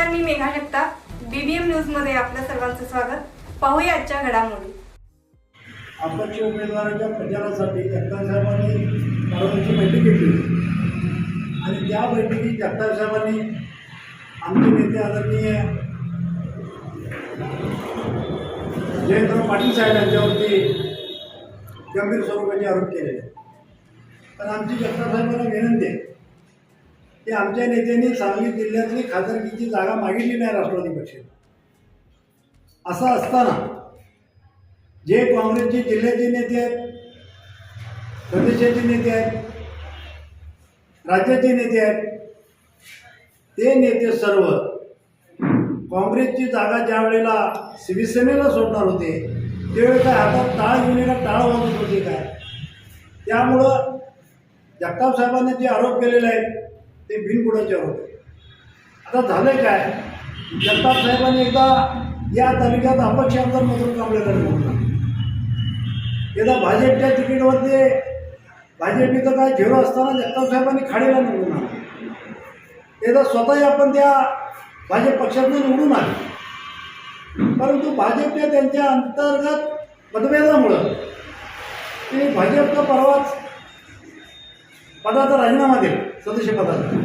नमस्कार मी मेघा जगताप. बीबीएम न्यूजमध्ये आपलं सर्वांचं स्वागत. पाहूया आजच्या घडामोडी. अपक्ष उमेदवाराच्या प्रचारासाठी जगताप साहेबांनी परवाची बैठक घेतली आणि त्या बैठकीत जगताप साहेबांनी आमचे नेते आदरणीय जयंतराव पाटील साहेब यांच्यावरती गंभीर स्वरूपाचे आरोप केलेले पण आमची जगताप साहेबांना विनंती आहे ते आमच्या नेत्यांनी सांगली जिल्ह्यातली खासदारकीची जागा मागितली नाही राष्ट्रवादी पक्षाने. असं असताना जे काँग्रेसचे जिल्ह्याचे नेते आहेत प्रदेशाचे नेते आहेत राज्याचे नेते आहेत ते नेते सर्व काँग्रेसची जागा ज्या वेळेला शिवसेनेला सोडणार होते त्यावेळी काय हातात टाळ घेऊन का टाळ वाजत होते काय? त्यामुळं जगताप साहेबांनी जे आरोप केलेले आहेत ते बिनबुडाचे होते. आता झालं काय? जगताप साहेबांनी एकदा या तालुक्यात अपक्ष आमदार मधून कांबळेकर म्हणून एकदा भाजपच्या तिकीटवर ते भाजपीचं काय झेरो असताना जगताप साहेबांनी खाडीला निवडून आलं एकदा स्वतःही आपण त्या भाजप पक्षातनं निवडून आले. परंतु भाजपच्या त्यांच्या अंतर्गत मतभेदामुळं ते भाजपचा परवाच पदाचा राजीनामा दिला. सदस्य पदाचा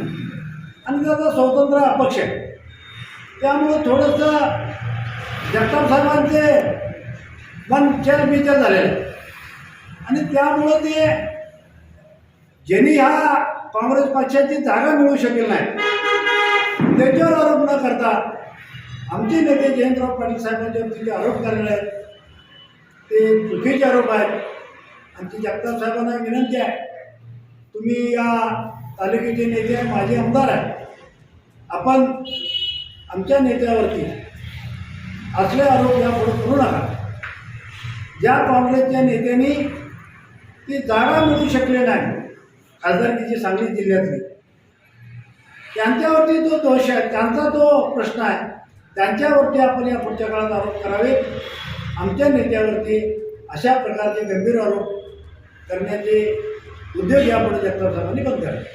आणि त्याचा स्वतंत्र अपक्ष आहे. त्यामुळं थोडंसं जगताप साहेबांचे मन चलबिचल झालेलं आहे आणि त्यामुळं ते ज्यांनी ह्या काँग्रेस पक्षाची जागा मिळू शकेल नाही. त्याच्यावर आरोप न करता आमचे नेते जयंतराव पाटील साहेबांच्यावरती जे आरोप झालेले आहेत. ते चुकीचे आरोप आहेत. आमची जगताप साहेबांना विनंती आहे. तुम्ही या तालुक्याचे नेते आहे, माझे आमदार आहे आपण आमच्या नेत्यावरती असले आरोप यापुढे करू नका. ज्या काँग्रेसच्या नेत्यांनी ती जागा मिळू शकले नाही खासदारकीची सांगली जिल्ह्यातली त्यांच्यावरती जो दोष आहे त्यांचा जो प्रश्न आहे. त्यांच्यावरती आपण या पुढच्या काळात आरोप करावे. आमच्या नेत्यावरती अशा प्रकारचे गंभीर आरोप करण्याचे उद्योग यापुढे जगताप साहेबांनी बंद करावे